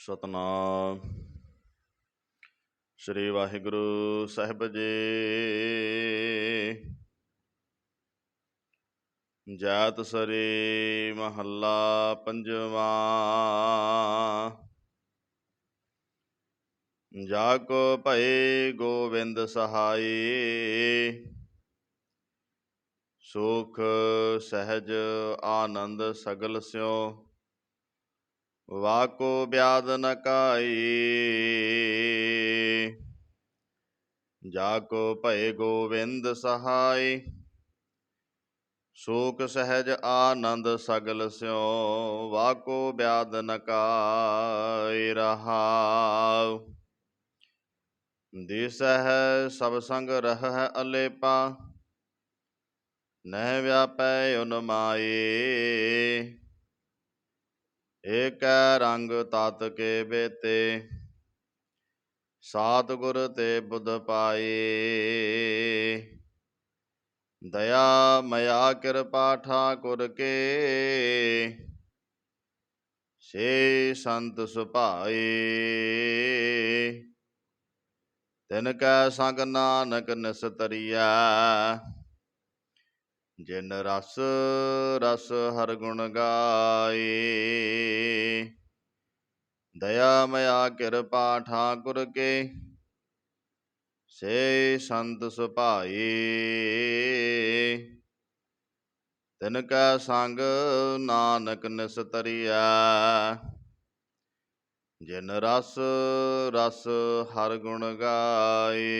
ਸਤਨਾਮ। ਸ੍ਰੀ ਵਾਹਿਗੁਰੂ ਸਾਹਿਬ ਜੀ। ਜਾਤ ਸਰੀ ਮਹੱਲਾ ਪੰਜਵਾਂ। ਜਾ ਕੋ ਭਏ ਗੋਬਿੰਦ ਸਹਾਈ। ਸੁਖ ਸਹਿਜ ਆਨੰਦ ਸਗਲ ਸਿਓ ਵਾਕੋ ਬਿਆਦ ਨ ਕਾਈ। ਜਾ ਕੋ ਭਏ ਗੋਬਿੰਦ ਸਹਾਈ। ਸੋਕ ਸਹਿਜ ਆਨੰਦ ਸਗਲ ਸਿਓ ਵਾਕੋ ਬਿਆਦ ਨ ਕਾਈ ਰਹਾਉ। ਦਿਸਹਿ ਸਭ ਸੰਗ ਰਹਿ ਅਲੇਪਾ। ਨਹਿ ਵਿਆਪੈ ਉਨ ਮਾਏ ਏਕੈ ਰੰਗ ਤਤ ਕੇ ਬੇਤੇ ਸਾਤ ਤੇ ਬੁੱਧ ਪਾਏ। ਦਇਆ ਮਇਆ ਕਿਰਪਾ ਠਾਕੁਰ ਕੇ, ਸੇ ਸੰਤ ਸੁਭਾਏ। ਤਿਨ ਕੈ ਸੰਗ ਨਾਨਕ ਨਿਸਤਰੀਆ ਜਿਨ ਰਸ ਰਸ ਹਰ ਗੁਣ ਗਾਏ। ਦਇਆ ਮਇਆ ਕਿਰਪਾ ਠਾਕੁਰ ਕੇ, ਸੇ ਸੰਤ ਸੁਭਾਏ। ਤਿਨ ਕੈ ਸੰਗ ਨਾਨਕ ਨਿਸਤਰੀਆ ਜਿਨ ਰਸ ਰਸ ਹਰ ਗੁਣ ਗਾਏ।